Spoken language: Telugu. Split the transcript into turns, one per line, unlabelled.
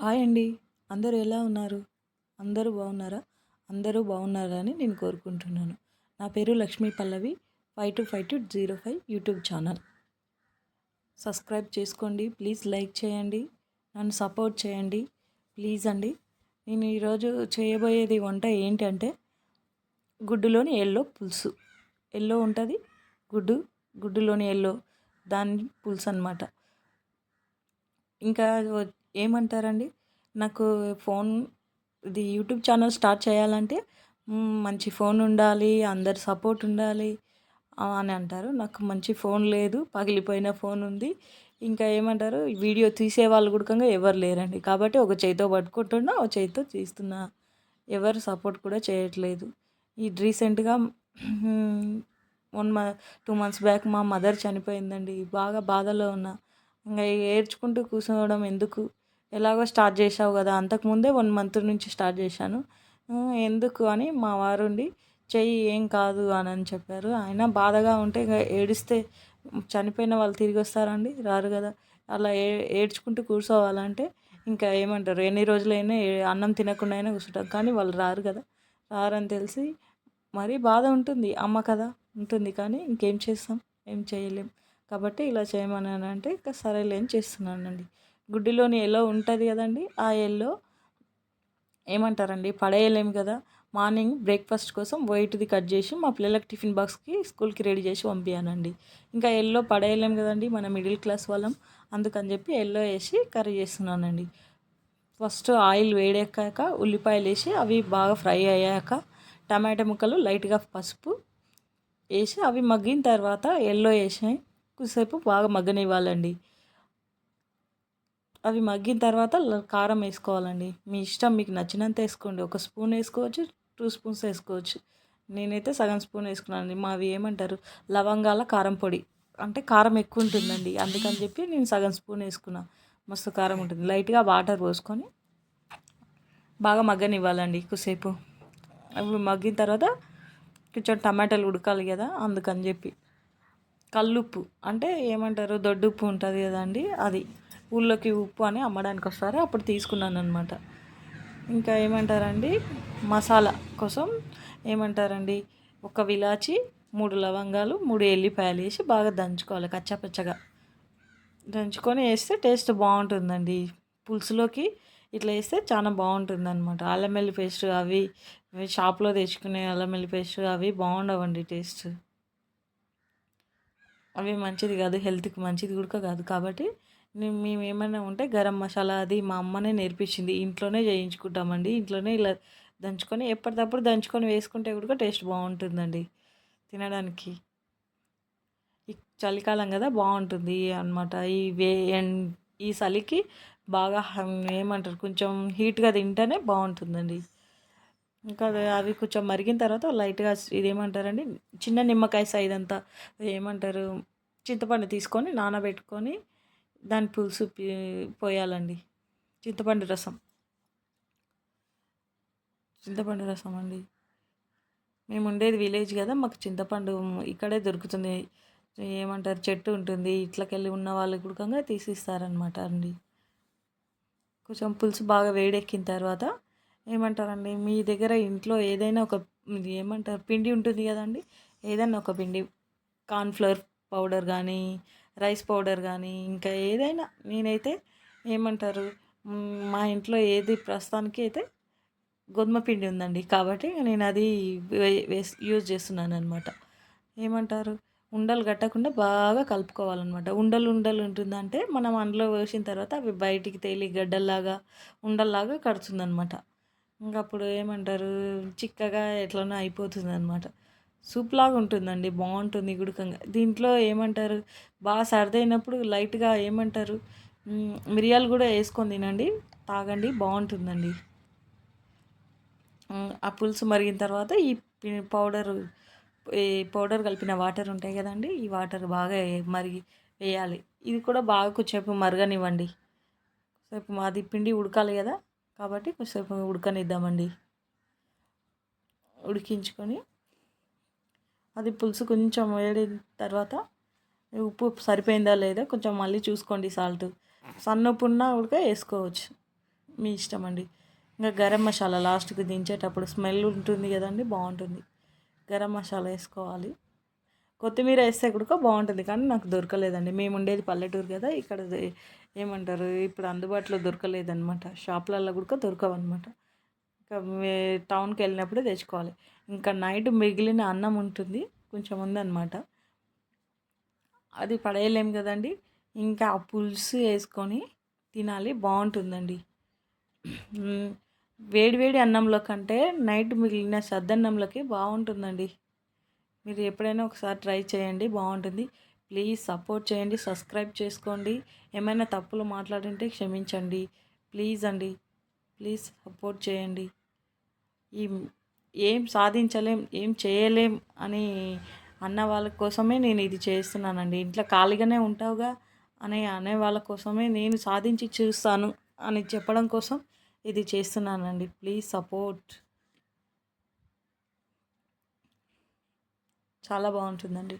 హాయ్ అండి. అందరూ ఎలా ఉన్నారు? అందరూ బాగున్నారా? అందరూ బాగున్నారని నేను కోరుకుంటున్నాను. నా పేరు Lakshmi Pallavi. Five two five two zero five YouTube channel. Subscribe చేసుకోండి. ప్లీజ్ లైక్ చేయండి. నన్ను సపోర్ట్ చేయండి. ప్లీజ్ అండి. నేను ఈరోజు చేయబోయేది వంట ఏంటంటే గుడ్డులోని ఎల్లో పులుసు. ఎల్లో ఉంటుంది గుడ్డు గుడ్డులోని ఎల్లో దాని పులుసు అనమాట ఇంకా ఏమంటారండి? నాకు ఫోన్ ఇది యూట్యూబ్ ఛానల్ స్టార్ట్ చేయాలంటే మంచి ఫోన్ ఉండాలి అందరి సపోర్ట్ ఉండాలి అని అంటారు. నాకు మంచి ఫోన్ లేదు పగిలిపోయిన ఫోన్ ఉంది. ఇంకా ఏమంటారు వీడియో తీసే వాళ్ళు కూడా ఎవరు లేరండి. కాబట్టి ఒక చేతితో పట్టుకుంటున్నా ఒక చేతితో తీస్తున్నా. ఎవరు సపోర్ట్ కూడా చేయట్లేదు. ఈ రీసెంట్గా వన్ మ టూ మంత్స్ బ్యాక్ మా మదర్ చనిపోయిందండి. బాగా బాధలో ఉన్నా. ఇంకా ఏడ్చుకుంటూ కూర్చోవడం ఎందుకు? ఎలాగో స్టార్ట్ చేసావు కదా అంతకుముందే వన్ మంత్ నుంచి స్టార్ట్ చేశాను. ఎందుకు అని మా వారుండి చెయ్యి ఏం కాదు అని అని చెప్పారు. ఆయన బాధగా ఉంటే ఏడిస్తే చనిపోయిన వాళ్ళు తిరిగి వస్తారండి రారు కదా. అలా ఏ ఏడ్చుకుంటూ కూర్చోవాలంటే ఇంకా ఏమంటారు ఎన్ని రోజులైనా అన్నం తినకుండా అయినా కూర్చుంటాం. కానీ వాళ్ళు రారు కదా రారని తెలిసి మరీ బాధ ఉంటుంది అమ్మ కదా ఉంటుంది. కానీ ఇంకేం చేస్తాం ఏం చేయలేం. కాబట్టి ఇలా చేయమని అంటే ఇంకా సరేలే చేస్తున్నానండి. గుడ్డిలోని ఎల్లో ఉంటుంది కదండి ఆ ఎల్లో ఏమంటారండి పడేయలేము కదా. మార్నింగ్ బ్రేక్ఫాస్ట్ కోసం వైట్ది కట్ చేసి మా పిల్లలకి టిఫిన్ బాక్స్కి స్కూల్కి రెడీ చేసి పంపించానండి ఇంకా ఎల్లో పడేయలేం కదండి మన మిడిల్ క్లాస్ వాళ్ళం. అందుకని చెప్పి ఎల్లో వేసి కర్రీ చేస్తున్నానండి. ఫస్ట్ ఆయిల్ వేడెక్కాక ఉల్లిపాయలు వేసి అవి బాగా ఫ్రై అయ్యాక టమాటా ముక్కలు లైట్గా పసుపు వేసి అవి మగ్గిన తర్వాత ఎల్లో వేసి కొద్దిసేపు బాగా మగ్గనివ్వాలండి. అవి మగ్గిన తర్వాత కారం వేసుకోవాలండి. మీ ఇష్టం మీకు నచ్చినంత వేసుకోండి. ఒక స్పూన్ వేసుకోవచ్చు టూ స్పూన్స్ వేసుకోవచ్చు. నేనైతే సగం స్పూన్ వేసుకున్నాను మావి ఏమంటారు? లవంగాల కారం పొడి. అంటే కారం ఎక్కువ ఉంటుందండి. అందుకని చెప్పి నేను సగం స్పూన్ వేసుకున్నా. మస్తు కారం ఉంటుంది. లైట్గా వాటర్ పోసుకొని బాగా మగ్గనివ్వాలండి ఎక్కువసేపు అవి మగ్గిన తర్వాత కొంచెం టమాటాలు ఉడకాలి కదా అందుకని చెప్పి. కల్లుప్పు. అంటే ఏమంటారు? దొడ్డుప్పు ఉంటుంది కదండి అది. ఊళ్ళోకి ఉప్పు అని అమ్మడానికి వస్తారు. అప్పుడు తీసుకున్నాను అనమాట ఇంకా ఏమంటారండి? మసాలా కోసం ఏమంటారండి? ఒక విలాచి మూడు లవంగాలు మూడు ఎల్లిపాయలు వేసి బాగా దంచుకోవాలి కచ్చాపచ్చగా. దంచుకొని వేస్తే టేస్ట్ బాగుంటుందండి. పులుసులోకి ఇట్లా వేస్తే చాలా బాగుంటుంది అనమాట అల్లం వెల్లి పేస్ట్ అవి షాప్లో తెచ్చుకునే అల్లం వెల్లి పేస్ట్ అవి బాగుండవండి టేస్ట్. అవి మంచిది కాదు హెల్త్కి మంచిది కూడా కాదు కాబట్టి మేము ఏమైనా ఉంటే గరం మసాలా అది మా అమ్మనే నేర్పించింది. ఇంట్లోనే చేయించుకుంటామండి. ఇంట్లోనే ఇలా దంచుకొని ఎప్పటికప్పుడు దంచుకొని వేసుకుంటే కూడా టేస్ట్ బాగుంటుందండి తినడానికి. ఈ చలికాలం కదా బాగుంటుంది అనమాట ఈ వే ఈ చలికి బాగా ఏమంటారు కొంచెం హీట్గా తింటేనే బాగుంటుందండి. ఇంకా అవి కొంచెం మరిగిన తర్వాత లైట్గా ఇదేమంటారండి చిన్న నిమ్మకాయ సైజ్ అంతా ఏమంటారు చింతపండు తీసుకొని నానబెట్టుకొని దాని పులుసు పోయాలండి. చింతపండు రసం. చింతపండు రసం అండి. మేము ఉండేది విలేజ్ కదా మాకు చింతపండు ఇక్కడే దొరుకుతుంది. ఏమంటారు చెట్టు ఉంటుంది. ఇట్లకెళ్ళి ఉన్న వాళ్ళు కూడా తీసిస్తారనమాట అండి. కొంచెం పులుసు బాగా వేడెక్కిన తర్వాత ఏమంటారండి మీ దగ్గర ఇంట్లో ఏదైనా ఒక ఏమంటారు పిండి ఉంటుంది కదండి. ఏదైనా ఒక పిండి కార్న్ఫ్లవర్ పౌడర్ కానీ రైస్ పౌడర్ కానీ ఇంకా ఏదైనా నేనైతే ఏమంటారు మా ఇంట్లో ఏది ప్రస్తుతానికి అయితే గోధుమ పిండి ఉందండి. కాబట్టి నేను అది వేస్ యూజ్ చేస్తున్నాను అనమాట ఏమంటారు ఉండలు కట్టకుండా బాగా కలుపుకోవాలన్నమాట. ఉండలు ఉండలు ఉంటుందంటే మనం అందులో వేసిన తర్వాత అవి బయటికి తేలి గడ్డల్లాగా ఉండల్లాగా కడుతుందనమాట ఇంకా అప్పుడు ఏమంటారు చిక్కగా ఎట్లనో అయిపోతుంది అనమాట సూప్ లాగా ఉంటుందండి బాగుంటుంది గుడికంగా. దీంట్లో ఏమంటారు బాగా సర్దైనప్పుడు లైట్గా ఏమంటారు మిరియాలు కూడా వేసుకొని తినండి తాగండి బాగుంటుందండి. ఆ పులుసు మరిగిన తర్వాత ఈ పౌడర్ ఈ పౌడర్ కలిపిన వాటర్ ఉంటాయి కదండి ఈ వాటర్ బాగా మరిగి వేయాలి. ఇది కూడా బాగా కొంచెంసేపు మరగనివ్వండి. సేపు మాది పిండి ఉడకాలి కదా కాబట్టి కొంచెంసేపు ఉడకనిద్దామండి. ఉడికించుకొని అది పులుసు కొంచెం వేడిన తర్వాత ఉప్పు సరిపోయిందా లేదా కొంచెం మళ్ళీ చూసుకోండి సాల్ట్. సన్నపున్న ఉడక వేసుకోవచ్చు. మీ ఇష్టం అండి. ఇంకా గరం మసాలా లాస్ట్కి దించేటప్పుడు స్మెల్ ఉంటుంది కదండి బాగుంటుంది. గరం మసాలా వేసుకోవాలి. కొత్తిమీర వేస్తే కూడా బాగుంటుంది కానీ నాకు దొరకలేదండి. మేము ఉండేది పల్లెటూరు కదా ఇక్కడ ఏమంటారు ఇప్పుడు అందుబాటులో దొరకలేదన్నమాట. షాప్లలో కూడా దొరకవన్నమాట. ఇంకా టౌన్కి వెళ్ళినప్పుడు తెచ్చుకోవాలి. ఇంకా నైట్ మిగిలిన అన్నం ఉంటుంది. కొంచెం ఉందన్నమాట. అది పడేయలేం కదండి. ఇంకా ఆ పులుసు వేసుకొని తినాలి. బాగుంటుందండి. వేడివేడి అన్నంలో కంటే నైట్ మిగిలిన సద్దన్నంలోకి బాగుంటుందండి. మీరు ఎప్పుడైనా ఒకసారి ట్రై చేయండి. బాగుంటుంది. ప్లీజ్ సపోర్ట్ చేయండి. సబ్స్క్రైబ్ చేసుకోండి. ఏమైనా తప్పులు మాట్లాడింటే క్షమించండి. ప్లీజ్ అండి. ప్లీజ్ సపోర్ట్ చేయండి. ఈ ఏం సాధించలేం ఏం చేయలేం అని అన్న వాళ్ళ కోసమే నేను ఇది చేస్తున్నానండి. ఇంట్లో ఖాళీగానే ఉంటావుగా అని అనే వాళ్ళ కోసమే నేను సాధించి చూస్తాను అని చెప్పడం కోసం ఇది చేస్తున్నానండి. Please support. చాలా బాగుంటుందండి.